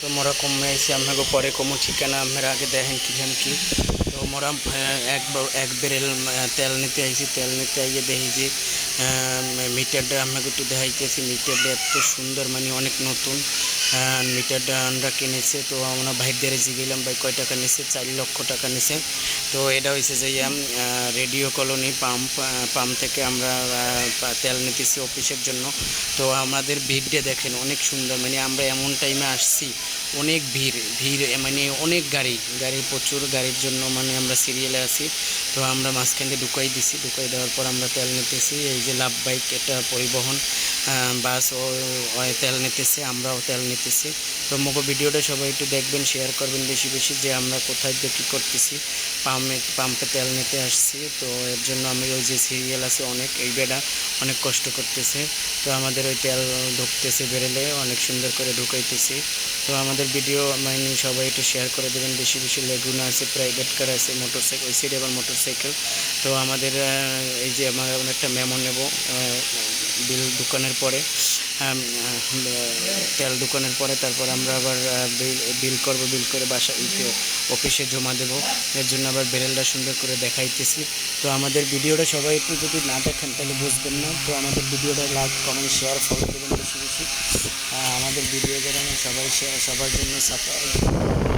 তো মোরা কমে এসে আমাকে পরে কমো ঠিকানা আমরা আগে দেখেন কি জান কি তো মোরা এক এক বেরেল তেল নিতে আইছি তেল নিতে আইয়ে দেখি যে মিটারটা আমাকে একটু দেখাইতেছি মিটারটা এত সুন্দর মানে অনেক নতুন মিটারটা আমরা কিনেছে, তো আমরা ভাইদের জিগেলাম ভাই, কয় টাকা নিছে? চার লক্ষ টাকা নিছে। তো এটা হয়েছে যে রেডিও কলোনি পাম্প পাম্প থেকে আমরা তেল নিতেছি অফিসের জন্য। তো আমাদের ভিড়টা দেখেন, অনেক সুন্দর। মানে আমরা এমন টাইমে আসছি, অনেক ভিড় ভিড় মানে অনেক গাড়ি গাড়ি প্রচুর, গাড়ির জন্য মানে আমরা সিরিয়ালে আছি। তো আমরা মাঝখান দিয়ে ঢুকাই দিছি, ঢুকাই দেওয়ার পর আমরা তেল নিতেছি। এই যে লাভ বাইক, এটা পরিবহন। বাস ও তেল নিতেছে, আমরাও তেল নিতেছি। তো মোগো ভিডিওটা সবাই একটু দেখবেন শেয়ার করবেন বেশি বেশি যে আমরা কোথায় কী করতেছি। পাম্পে পাম্পে তেল নিতে আসছি, তো এর জন্য আমি ওই যে সিরিয়াল আছে, অনেক এই বেড়া অনেক কষ্ট করতেছে। তো আমাদের ওই তেল ঢুকতেছে বেরেলে অনেক সুন্দর করে ঢুকাইতেছি। তো আমাদের ভিডিও মানে সবাই একটু শেয়ার করে দেবেন, বেশি বেশি লেগুনা আছে প্রাইভেট কার আছে মোটর সাইকেল ওই সাইডে আবার মোটর সাইকেল তো আমাদের এই যে আমরা একটা মেমো নেব বিল দোকানের পরে তেল দোকানের পরে, তারপর আমরা আবার বিল বিল করব, বিল করে বাসা অফিসে জমা দেব। এর জন্য আবার বেরেলটা সুন্দর করে দেখাইতেছি। তো আমাদের ভিডিওটা সবাই একটু যদি না দেখেন, তাহলে বুঝবেন না। তো আমাদের ভিডিওটা লাইক, কমেন্ট, শেয়ার ফলো দেবেন বেশি বেশি। আমাদের ভিডিও যেন সবাই শেয়ার সবার জন্য সাপোর্ট